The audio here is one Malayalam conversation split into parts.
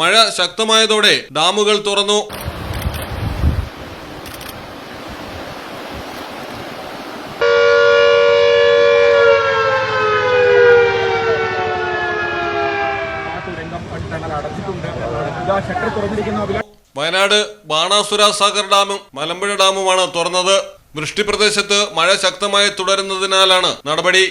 മഴ ശക്തമായതോടെ ഡാമുകൾ തുറന്നു. വയനാട് ബാണാസുര സാഗർ ഡാമും മലമ്പുഴ ഡാമുമാണ് തുറന്നത്. വൃഷ്ടിപ്രദേശത്ത് മഴ ശക്തമായി തുടരുന്നതിനാലാണ് നടപടി.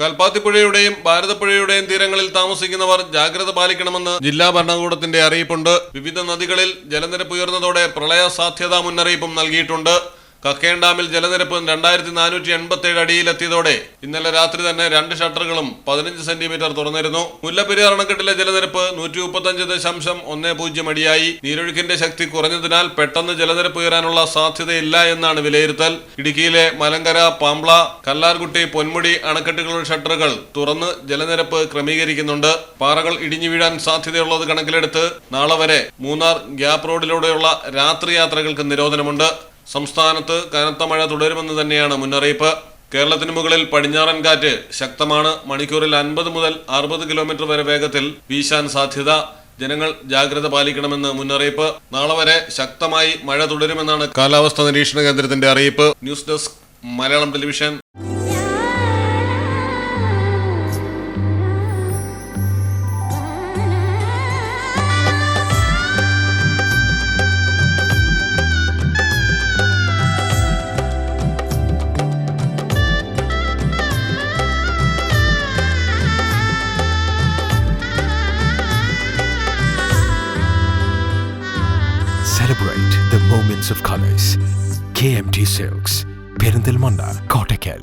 കൽപ്പാത്തിപ്പുഴയുടെയും ഭാരതപ്പുഴയുടെയും തീരങ്ങളിൽ താമസിക്കുന്നവർ ജാഗ്രത പാലിക്കണമെന്ന് ജില്ലാ ഭരണകൂടത്തിന്റെ അറിയിപ്പുണ്ട്. വിവിധ നദികളിൽ ജലനിരപ്പ് ഉയർന്നതോടെ പ്രളയ സാധ്യതാ മുന്നറിയിപ്പും നൽകിയിട്ടുണ്ട്. കക്കയം ഡാമിൽ ജലനിരപ്പ് രണ്ടായിരത്തി നാനൂറ്റി എൺപത്തി അടിയിലെത്തിയതോടെ ഇന്നലെ രാത്രി തന്നെ രണ്ട് ഷട്ടറുകളും പതിനഞ്ച് സെന്റിമീറ്റർ തുറന്നിരുന്നു. മുല്ലപ്പെരിയാർ അണക്കെട്ടിലെ ജലനിരപ്പ് നൂറ്റി മുപ്പത്തഞ്ച് ദശാംശം ഒന്ന് പൂജ്യം അടിയായി. നീരൊഴുക്കിന്റെ ശക്തി കുറഞ്ഞതിനാൽ പെട്ടെന്ന് ജലനിരപ്പ് ഉയരാനുള്ള സാധ്യതയില്ല എന്നാണ് വിലയിരുത്തൽ. ഇടുക്കിയിലെ മലങ്കര പാമ്പ്ള കല്ലാർകുട്ടി പൊന്മുടി അണക്കെട്ടുകളുടെ ഷട്ടറുകൾ തുറന്ന് ജലനിരപ്പ് ക്രമീകരിക്കുന്നുണ്ട്. പാറകൾ ഇടിഞ്ഞു വീഴാൻ സാധ്യതയുള്ളത് കണക്കിലെടുത്ത് നാളെ വരെ മൂന്നാർ ഗ്യാപ് റോഡിലൂടെയുള്ള രാത്രി യാത്രകൾക്ക് നിരോധനമുണ്ട്. സംസ്ഥാനത്ത് കനത്ത മഴ തുടരുമെന്ന് തന്നെയാണ് മുന്നറിയിപ്പ്. കേരളത്തിന് മുകളിൽ പടിഞ്ഞാറൻ കാറ്റ് ശക്തമാണ്. മണിക്കൂറിൽ അൻപത് മുതൽ അറുപത് കിലോമീറ്റർ വരെ വേഗത്തിൽ വീശാൻ സാധ്യത. ജനങ്ങൾ ജാഗ്രത പാലിക്കണമെന്ന് മുന്നറിയിപ്പ്. നാളെ വരെ ശക്തമായി മഴ തുടരുമെന്നാണ് കാലാവസ്ഥാ നിരീക്ഷണ കേന്ദ്രത്തിന്റെ അറിയിപ്പ്. News desk Malayalam television. Celebrate the moments of colors. KMT Silks, Perindalmanda, Kottakkal.